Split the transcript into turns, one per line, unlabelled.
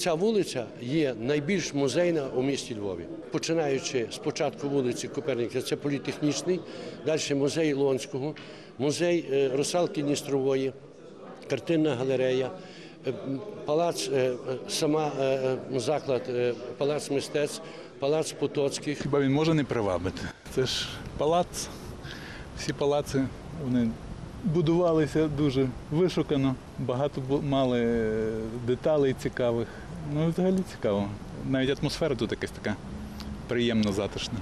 ця вулиця є найбільш музейна у місті Львові. Починаючи з початку вулиці Коперника, це політехнічний, далі музей Лонського, музей е, Русалки Дністрової, картинна галерея, е, палац, е, сама заклад, палац мистецтв, палац Потоцьких.
Хіба він може не привабити? Це ж палац. Всі палаци вони будувалися дуже вишукано, багато мали е, деталей цікавих. Ну, взагалі цікаво. Навіть атмосфера тут якась така приємно затишна.